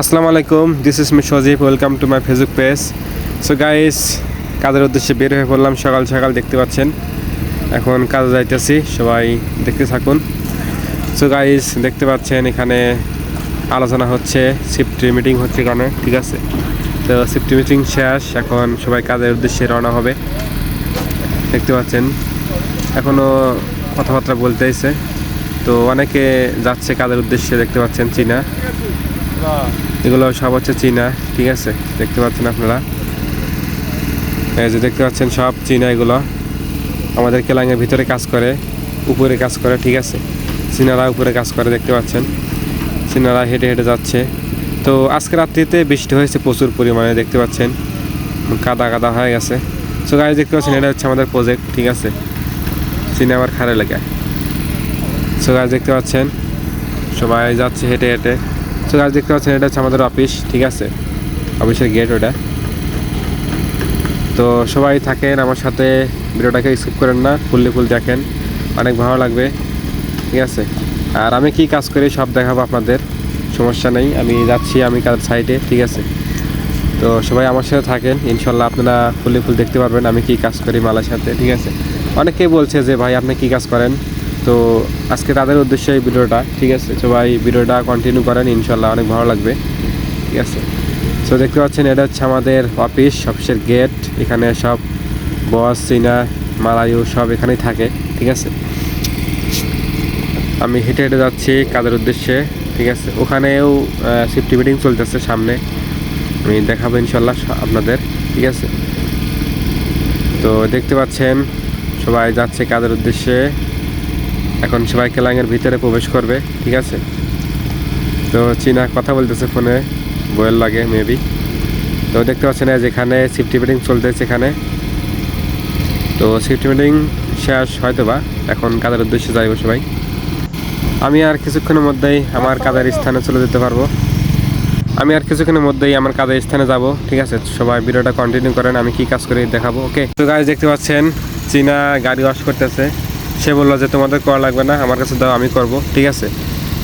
আসসালামু আলাইকুম this is me Sajib welcome to my Facebook page so guys কাজের উদ্দেশ্যে বের হয়ে পড়লাম, সকাল সকাল দেখতে পাচ্ছেন। এখন কাজে যাইতেছি, সবাই দেখতে থাকুন। সো গাইস দেখতে পাচ্ছেন, এখানে আলোচনা হচ্ছে সিফটি মিটিং হচ্ছে এখানে ঠিক আছে? তো সিফটি মিটিং শেষ, এখন সবাই কাজের উদ্দেশ্যে রওনা হবে। দেখতে পাচ্ছেন এখনও কথাবার্তা বলতেইছে তো অনেকে যাচ্ছে কাজের উদ্দেশ্যে, দেখতে পাচ্ছেন চীনা। এগুলো সব হচ্ছে চীনা, ঠিক আছে? দেখতে পাচ্ছেন আপনারা? এই যে দেখতে পাচ্ছেন সব চীনা এগুলো। আমাদের কেলাঙের ভিতরে কাজ করে, উপরে কাজ করে, ঠিক আছে? চীনারা উপরে কাজ করে, দেখতে পাচ্ছেন? চীনারা হেঁটে হেঁটে যাচ্ছে। তো আজকে রাত্রিতে বৃষ্টি হয়েছে প্রচুর পরিমাণে, দেখতে পাচ্ছেন? কাদা কাদা হয়ে গেছে। সো গাড়ি দেখতে পাচ্ছেন, এটা হচ্ছে আমাদের প্রজেক্ট ঠিক আছে? চীনা আবার খারে লেগে। সো গাছ দেখতে পাচ্ছেন? সবাই যাচ্ছে হেঁটে হেঁটে। সো গাছ দেখতে পাচ্ছেন, এটা হচ্ছে আমাদের অফিস ঠিক আছে? অফিসের গেট ওটা। তো সবাই থাকেন আমার সাথে, ভিডিওটাকে স্কিপ করেন না, ফুললি ফুল দেখেন, অনেক ভালো লাগবে, ঠিক আছে? আর আমি কি কাজ করি, সব দেখাবো আপনাদের, সমস্যা নেই, আমি যাচ্ছি, আমি কাজ সাইডে ঠিক আছে? তো সবাই আমার সাথে থাকেন, ইনশাল্লাহ আপনারা ফুললি ফুল দেখতে পারবেন, আমি কি কাজ করি মালার সাথে, ঠিক আছে? অনেকেই বলছে যে, ভাই, আপনি কি কাজ করেন? তো আজকে তাদের উদ্দেশ্যে এই ভিডিওটা, ঠিক আছে? সবাই ভিডিওটা কন্টিনিউ করেন ইনশাল্লাহ অনেক ভালো লাগবে, ঠিক আছে? সো দেখতে পাচ্ছেন, এটা হচ্ছে আমাদের অফিস অফিসের গেট এখানে সব বস চীনা মালায়ু সব এখানেই থাকে, ঠিক আছে? আমি হেঁটে হেঁটে যাচ্ছি কাদের উদ্দেশ্যে, ঠিক আছে? ওখানেও সিফটি মিটিং চলতেছে সামনে, আমি দেখাবো ইনশাল্লাহ আপনাদের, ঠিক আছে? তো দেখতে পাচ্ছেন, সবাই যাচ্ছে কাজের উদ্দেশ্যে। এখন সবাই কেলাঙের ভিতরে প্রবেশ করবে, ঠিক আছে? তো চীনা কথা বলতেছে ফোনে, বইয়ের লাগে মেবি তো দেখতে পাচ্ছেন যেখানে সিফটি মিটিং চলতেছে এখানে। তো সিফটি মিটিং শেষ হয়তো বা এখন কাজের উদ্দেশ্যে যাইব সবাই? আমি আর কিছুক্ষণের মধ্যেই আমার কাজের স্থানে চলে যেতে পারব। আমি আর কিছুক্ষণের মধ্যেই আমার কাজের স্থানে যাব, ঠিক আছে? সবাই ভিডিওটা কন্টিনিউ করেন, আমি কি কাজ করি দেখাবো ওকে তো গাড়ি দেখতে পাচ্ছেন, চীনা গাড়ি ওয়াশ করতেছে। সে বলল যে, তোমাদের করা লাগবে না, আমার কাছে দাও, আমি করব। ঠিক আছে?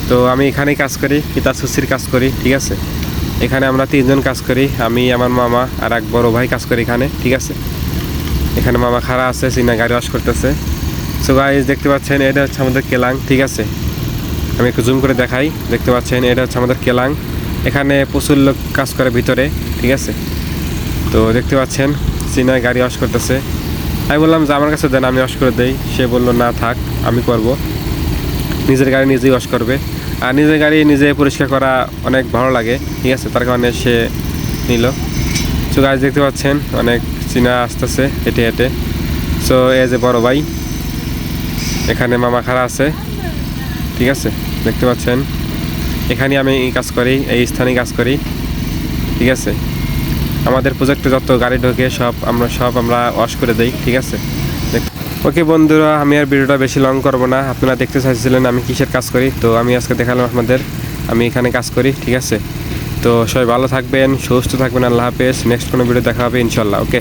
তো আমি এখানেই কাজ করি পিতা সুশির কাজ করি, ঠিক আছে? এখানে আমরা তিনজন কাজ করি, আমি, আমার মামা আর এক বড় ভাই কাজ করি এখানে, ঠিক আছে? এখানে মামা খাড়া আছে চীনা গাড়ি ওয়াশ করতেছে। সো গাইজ দেখতে পাচ্ছেন, এটা হচ্ছে আমাদের কেলাং, ঠিক আছে? আমি একটু জুম করে দেখাই, দেখতে পাচ্ছেন, এটা হচ্ছে আমাদের কেলাং। এখানে প্রচুর লোক কাজ করে ভিতরে, ঠিক আছে? তো দেখতে পাচ্ছেন চীনা গাড়ি ওয়াশ করতেছে। আমি বললাম যে, আমার কাছে দেন, আমি ওয়াশ করে দেই। সে বলল, না, থাক, আমি করব। নিজের গাড়ি নিজেই ওয়াশ করবে। আর নিজের গাড়ি নিজে পরিষ্কার করা অনেক ভালো লাগে, ঠিক আছে? তার কারণে সে নিল। সো গাড়ি দেখতে পাচ্ছেন, অনেক চীনা আসতেছে হেঁটে হেঁটে। সো এ যে বড় ভাই, এখানে মামা খাড়া আছে, ঠিক আছে? দেখতে পাচ্ছেন? এখানে আমি কাজ করি, এই স্থানে কাজ করি, ঠিক আছে? আমাদের প্রজেক্টে যত গাড়ি ঢোকে, সব আমরা সব আমরা ওয়াশ করে দেই, ঠিক আছে? ওকে বন্ধুরা, আমি আর ভিডিওটা বেশি লং করব না। আপনারা দেখতে চাইছিলেন আমি কিসের কাজ করি? তো আমি আজকে দেখালাম আপনাদের, আমি এখানে কাজ করি, ঠিক আছে? তো সবাই ভালো থাকবেন, সুস্থ থাকবেন, আল্লাহ হাফেজ। নেক্সট কোনো ভিডিও দেখা হবে ইনশাল্লাহ ওকে